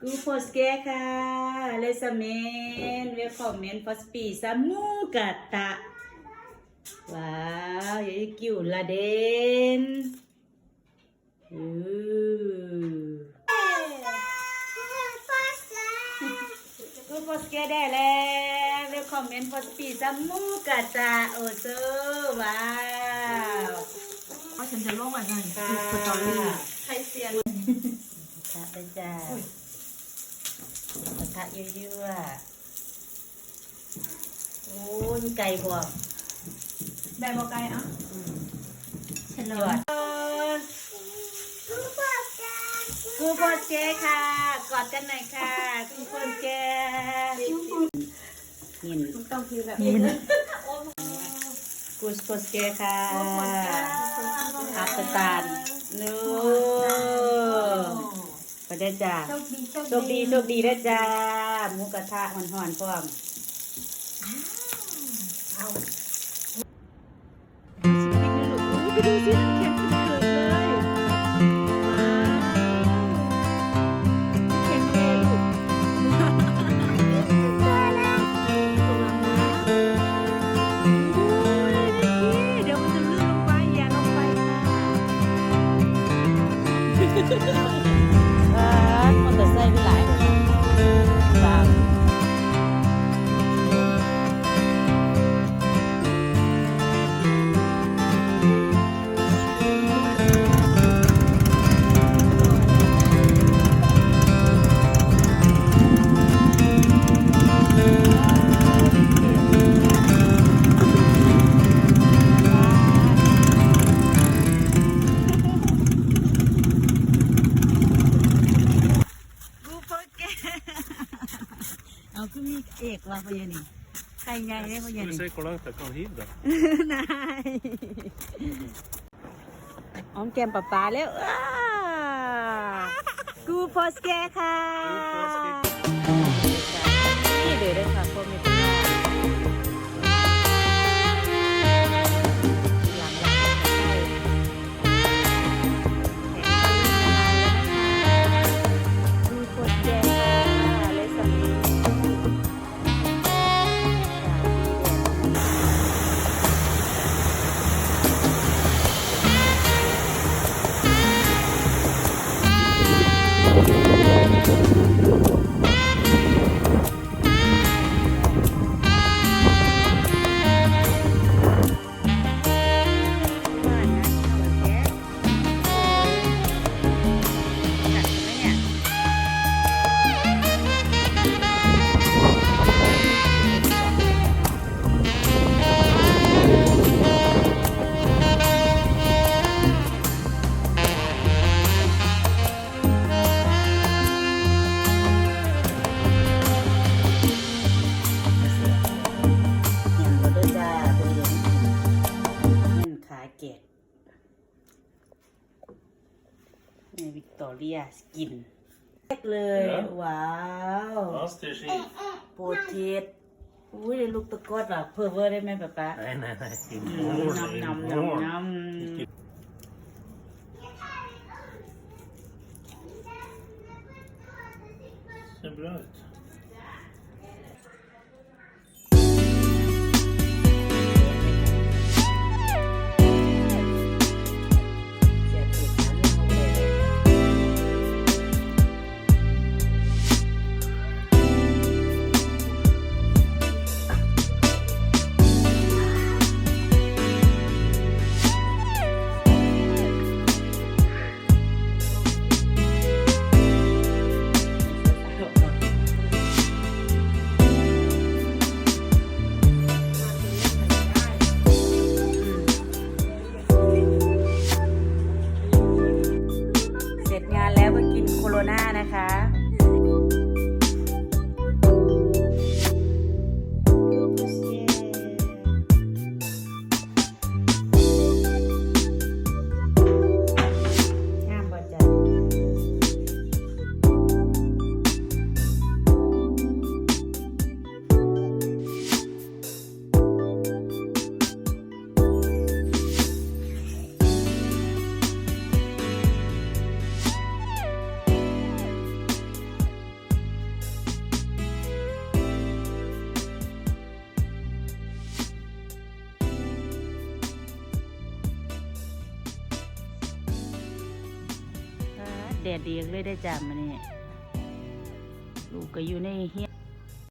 กูโพสแกค่ะเลสเมนเวลคอมเมนต์ฟอสปีซามูกะตะ ว้าวยายกิวละเดนอือกูโพสแกได้แล้วเวลคอมเมนต์ฟอสปีซามูกะตะโอเซอร์ว้าวว่าฉันจะลงอะไรค่ะสตอรี่ใครเสียงค่ะไปจ้า กระทะเยอะๆโอ้ยมีไก่บวกได้บอกไกลอะฉันหรยออดกูโพสเจค่ะ กอดกันหน่อยค่ะกูโพสเจยินต้องคือแบบยินกูโพสเจค่ะอัปตานนูไปได้จ้าโชคดีโชคโชคดีโชคดีนะจ้าหมูกระทะหอนๆพร้อมเอาไปดูสิน้ำแข็ง เอาคือมีเอกว่าพะยานี่ใครใหญ่เลยพะยา Ska vi นี่ se, kolla inte, kom hit då. นายอ้อมแก้มป๊าป๊าแล้วอ้ากูโพสแกค่ะนี่ วิกตอเรียสกินเล็กเลยว้าว Masters hit. โปรตีนอุ้ยได้ลูกตะกอดว่ะเพิ่มเวอร์ได้ไหมป๊าป๊า Nej, nej, nej. อืม Imorgon, น้ำน้ำ imorgon. น้ำน้ำ Ser bra ut. กินโคโรนานะคะ ดดดีเลยได้จ้ามานี่ลูกก็อยู่ในเฮีย